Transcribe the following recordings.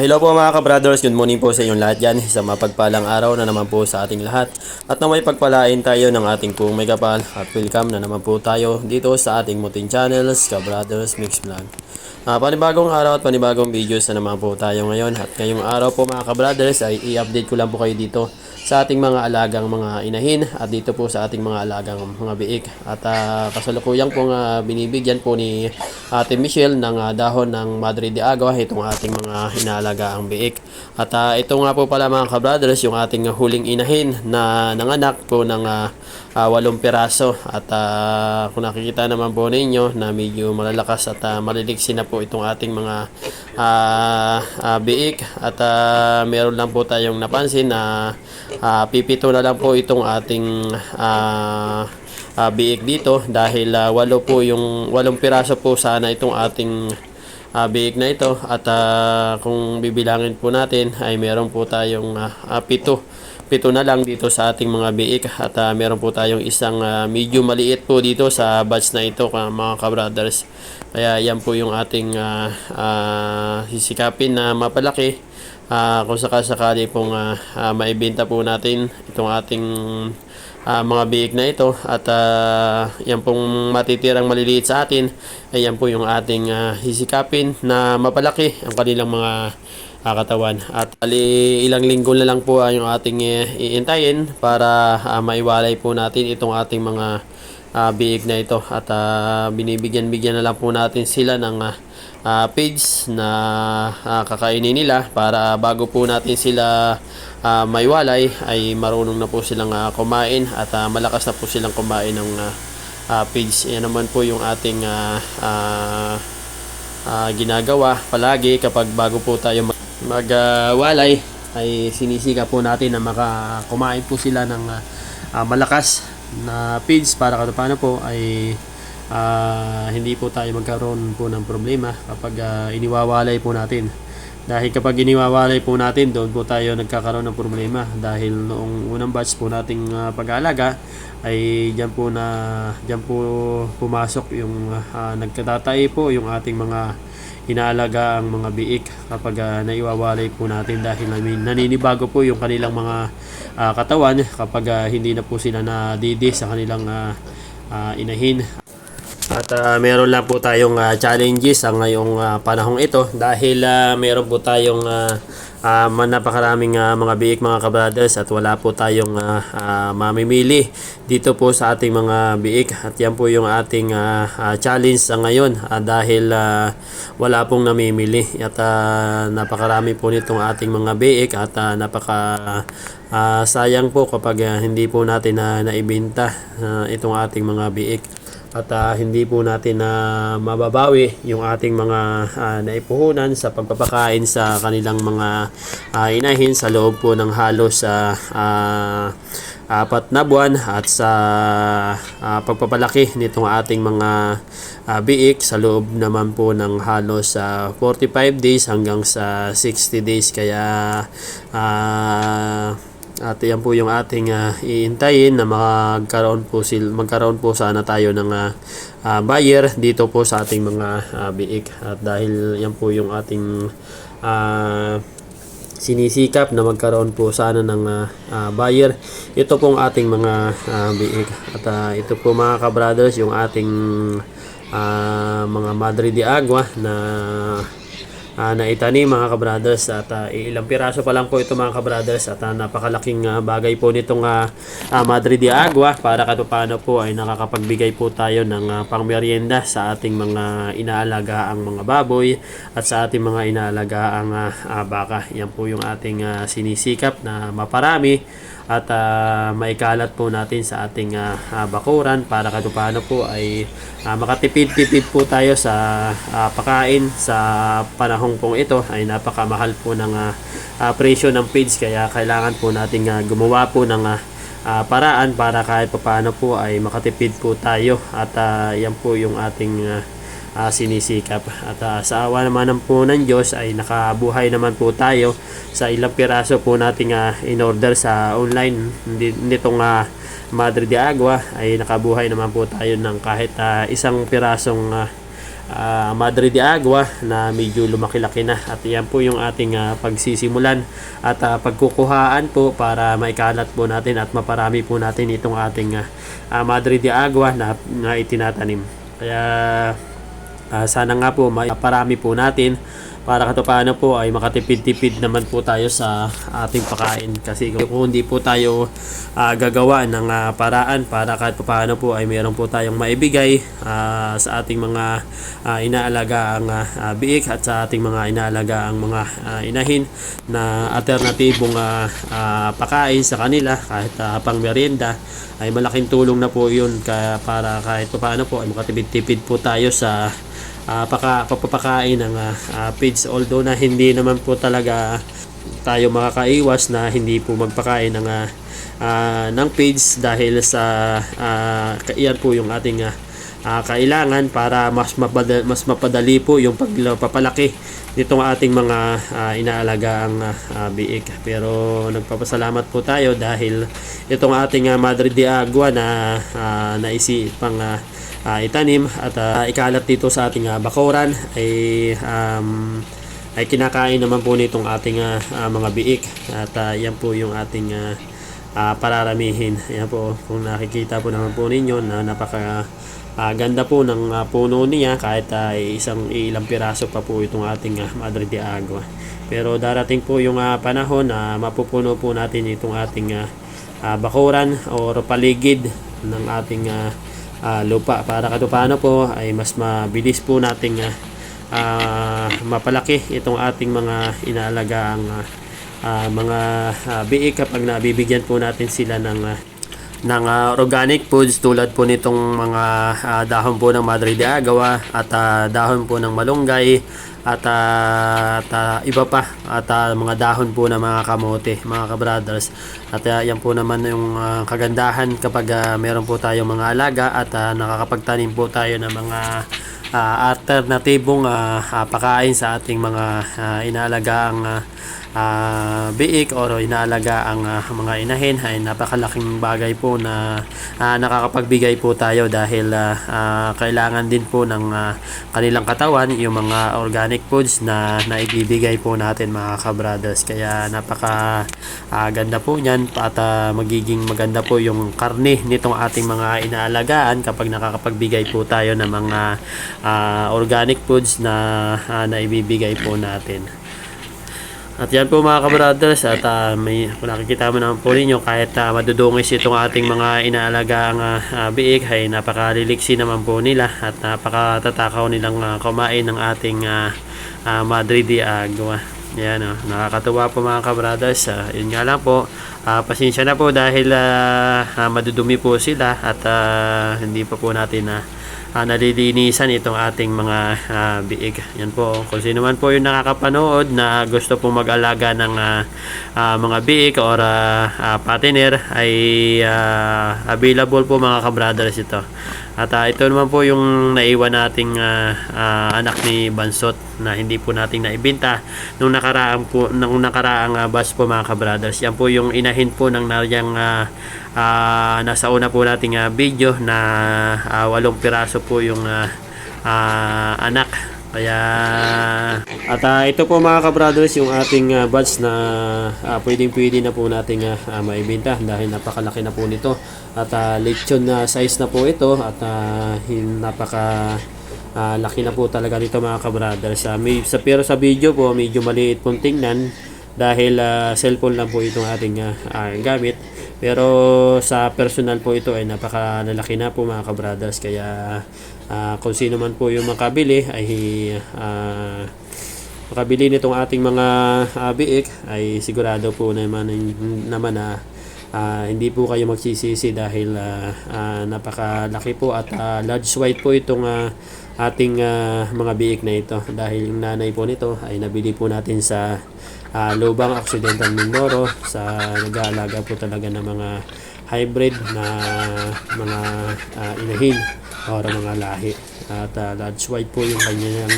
Hello po mga ka-brothers, good morning po sa inyong lahat dyan. Isang mapagpalang araw na naman po sa ating lahat. At na may pagpalain tayo ng ating pong may kapal. At welcome na naman po tayo dito sa ating muting channels, ka-brothers mix vlog. Ah, panibagong araw at panibagong videos na naman po tayo ngayon. At ngayong araw po mga ka-brothers ay i-update ko lang po kayo dito sa ating mga alagang mga inahin at dito po sa ating mga alagang mga biik. At uh, kasalukuyang pong ah, binibigyan po ni Ate Michelle ng ah, dahon ng Madre de Agua itong ating mga inaalagaang biik. At ah, ito nga po pala mga kabrothers yung ating huling inahin na nanganak po ng ah, ah, walong piraso. At ah, kung nakikita naman po ninyo na medyo malalakas at uh, maliliksi na po itong ating mga ah, ah, biik. At ah, meron lang po tayong napansin na ah, pipito na lang po itong ating ah, ah, biik dito. Dahil ah, walo po yung walong piraso po sana itong ating ah, biik na ito. At ah, kung bibilangin po natin ay meron po tayong ah, ah, pito pito na lang dito sa ating mga biik. At ah, meron po tayong isang ah, medyo maliit po dito sa batch na ito mga kabrothers. Kaya yan po yung ating ah, ah, sisikapin na mapalaki. Ah, kung sakasakali pong ah, ah, maibenta po natin itong ating ah, mga biik na ito. At ah, yan pong matitirang maliliit sa atin ay yan po yung ating ah, sisikapin na mapalaki ang kanilang mga ah, katawan. At ali ilang linggo na lang po ay yung ating eh, iintayin para ah, maiwalay po natin itong ating mga ah, biik na ito. At ah, binibigyan-bigyan na lang po natin sila ng ah, ah, page na ah, kakainin nila para bago po natin sila ah, maiwalay ay marunong na po silang ah, kumain at ah, malakas na po silang kumain ng ah, ah, page. Yan naman po yung ating ah, ah, ah, ginagawa palagi kapag bago po tayo mag- magwalay ay sinisika po natin na makakumain po sila ng ah, ah, malakas na feeds para kahit paano po ay ah, hindi po tayo magkaroon po ng problema kapag ah, iniwawalay po natin. Dahil kapag iniwawalay po natin, doon po tayo nagkakaroon ng problema. Dahil noong unang batch po nating ah, pag-aalaga, ay diyan po na diyan po pumasok yung ah, nagkatatay po yung ating mga inaalaga ang mga biik kapag ah, naiwawalay po natin dahil namin naninibago po yung kanilang mga ah, katawan kapag ah, hindi na po sila nadidi sa kanilang ah, ah, inahin at ah, meron lang po tayong ah, challenges sa ngayong ah, panahong ito dahil ah, meron po tayong ah, man- napakaraming ah, mga biik mga kabrothers at wala po tayong ah, ah, mamimili dito po sa ating mga biik at yan po yung ating ah, ah, challenge sa ngayon ah, dahil ah, wala pong namimili. At ah, napakarami po nitong ating mga biik at ah, napaka ah, sayang po kapag ah, hindi po natin na naibenta ah, itong ating mga biik at ah, hindi po natin na mababawi yung ating mga ah, naipuhunan sa pagpapakain sa kanilang mga ah, inahin sa loob po ng halos sa apat na buwan at sa ah, pagpapalaki nitong ating mga ah, biik sa loob naman po ng halos sa 45 days hanggang sa 60 days. Kaya ah, at yan po yung ating ah, iintayin na magkaroon po sil magkaroon po sana tayo ng ah, ah, buyer dito po sa ating mga ah, biik. At dahil yan po yung ating ah, sinisikap na magkaroon po sana ng ah, ah, buyer ito pong ating mga ah, biik. At ah, ito po mga ka-brothers yung ating ah, mga Madre de Agua na ah, na itanim mga kabrothers at ah, ilang piraso pa lang po ito mga kabrothers at ah, napakalaking ah, bagay po nitong ah, ah, Madre de Agua para kahit paano po ay nakakapagbigay po tayo ng ah, pangmeryenda sa ating mga inaalagaang mga baboy at sa ating mga inaalagaang ah, ah, baka. Yan po yung ating ah, sinisikap na maparami at ah, maikalat po natin sa ating ah, bakuran para kahit paano po ay ah, makatipid-tipid po tayo sa ah, pakain sa panahong pong ito. Ay napakamahal po ng ah, ah, presyo ng feeds. Kaya kailangan po nating ah, gumawa po ng ah, ah, paraan para kahit paano po ay makatipid po tayo. At ah, yan po yung ating ah, ah, sinisikap. At ah, sa awa naman po ng Diyos ay nakabuhay naman po tayo sa ilang piraso po nating ah, in order sa online nitong ah, Madre de Agua ay nakabuhay naman po tayo ng kahit ah, isang pirasong ah, ah, Madre de Agua na medyo lumaki-laki na. At yan po yung ating ah, pagsisimulan at ah, pagkukuhaan po para maikalat po natin at maparami po natin itong ating ah, Madre de Agua na, na itinatanim. Kaya ah, sana nga po maparami po natin para kato paano po ay makatipid-tipid naman po tayo sa ating pagkain kasi kung hindi po tayo ah, gagawa ng ah, paraan para kahit pa paano po ay meron po tayong maibigay ah, sa ating mga ah, inaalaga ang ah, biik at sa ating mga inaalaga ang mga ah, inahin na alternatibong ah, ah, pakain sa kanila kahit ah, pang merienda ay malaking tulong na po yun para kahit pa paano po ay makatipid-tipid po tayo sa ah, paka, papapakain ng ah, ah, pigs. Although na hindi naman po talaga tayo makakaiwas na hindi po magpakain ng ah, ah, ng pigs dahil sa ah, iyan po yung ating ah, ah, kailangan para mas mapadali, mas mapadali po yung pagpapalaki nitong ating mga ah, inaalagaang ah, ah, biik. Pero nagpapasalamat po tayo dahil itong ating ah, Madre de Agua na ah, naisipang ah, ah, itanim at ah, ikalat dito sa ating ah, bakuran ay um, ay kinakain naman po nitong ating ah, ah, mga biik at ah, yan po yung ating ah, ah, pararamihin yan po kung nakikita po naman po ninyo na napaka ah, ganda po ng ah, puno niya kahit ah, isang ilang piraso pa po itong ating ah, Madre de Agua. Pero darating po yung ah, panahon na mapupuno po natin itong ating ah, ah, bakuran o paligid ng ating ah, ah, lupa. Para kato paano po ay mas mabilis po nating ah, ah, mapalaki itong ating mga inaalagaang ah, ah, mga ah, biik kapag nabibigyan po natin sila ng ah, ng ah, organic foods tulad po nitong mga ah, dahon po ng Madre de Agua at ah, dahon po ng malunggay at, ah, at ah, iba pa at ah, mga dahon po ng mga kamote mga kabrothers. At ah, yan po naman yung ah, kagandahan kapag ah, meron po tayo mga alaga at ah, nakakapagtanim po tayo ng mga ah, alternatibong ah, ah, pakain sa ating mga uh, inaalagaang ah, ah, biik o inaalaga ang ah, mga inahin ay napakalaking bagay po na ah, nakakapagbigay po tayo dahil ah, ah, kailangan din po ng ah, kanilang katawan yung mga organic foods na naibibigay po natin mga kabrothers. Kaya napaka ah, ganda po niyan at ah, magiging maganda po yung karne nitong ating mga inaalagaan kapag nakakapagbigay po tayo ng mga ah, organic foods na ah, naibibigay po natin at yan po mga kabrothers at ah, may nakikita mo naman po ninyo kahit uh, madudungis itong ating mga inaalagaang uh, biik ay napakaliliksi naman po nila at napakatatakaw nilang ah, kumain ng ating ah, ah, Madre de Agua. Yan oh, nakakatuwa po mga kabrothers. Ah, yun nga lang po, ah, pasensya na po dahil ah, ah, madudumi po sila at ah, hindi pa po natin na ah, nalilinisan itong ating mga ah, biig. Yan po. Kung sino man po yung nakakapanood na gusto po mag-alaga ng ah, ah, mga biig or ah, ah, patiner ay ah, available po mga kabrothers ito. At ah, ito naman po yung naiwan nating ah, ah, anak ni Bansot na hindi po nating naibenta nung nakaraang po nung nakaraang ah, bus po mga kabrothers. Yan po yung inahin po ng naryang ah, ah, nasa una po nating ah, video na ah, walong piraso po yung ah, ah, anak. Kaya at ah, ito po mga kabrothers yung ating ah, batch na ah, pwedeng pwede na po nating ah, ah, maibenta dahil napakalaki na po nito. At ah, lechon na size na po ito at hin- napaka ah, laki na po talaga nito mga kabrothers. Ah, may, sa, pero sa video po medyo maliit pong tingnan dahil ah, cellphone lang po itong ating ah, ah, gamit. Pero sa personal po ito ay napakalalaki na po mga kabrothers. Kaya ah, kung sino man po yung makabili ay ah, makabili nitong ating mga ah, biik ay sigurado po naman naman na ah, hindi po kayo magsisisi dahil ah, ah, napakalaki po at ah, large white po itong ah, ating ah, mga biik na ito. Dahil yung nanay po nito ay nabili po natin sa ah, Lubang Occidental Mindoro sa nag-aalaga po talaga ng mga hybrid na mga ah, inahin o mga lahi. At ah, large white po yung kanyang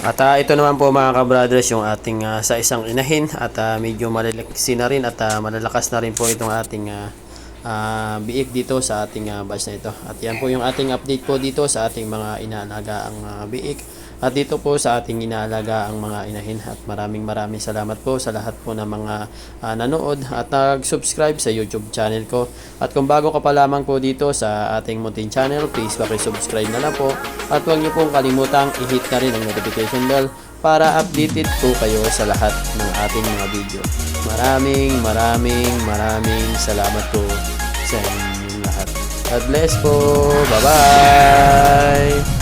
at ah, ito naman po mga kabrothers yung ating ah, sa isang inahin. At ah, medyo malalaki na rin at ah, malalakas na rin po itong ating ah, ah, biik dito sa ating ah, batch na ito. At yan po yung ating update po dito sa ating mga inaalaga ang biik. At dito po sa ating inaalaga ang mga inahin. At maraming maraming salamat po sa lahat po ng mga ah, nanood at nag-subscribe sa YouTube channel ko. At kung bago ka pa lamang po dito sa ating Muntin channel, please subscribe na lang po. At huwag niyo pong kalimutang i-hit na rin ang notification bell para updated po kayo sa lahat ng ating mga video. Maraming maraming maraming salamat po sa inyong lahat. God bless po. Bye-bye!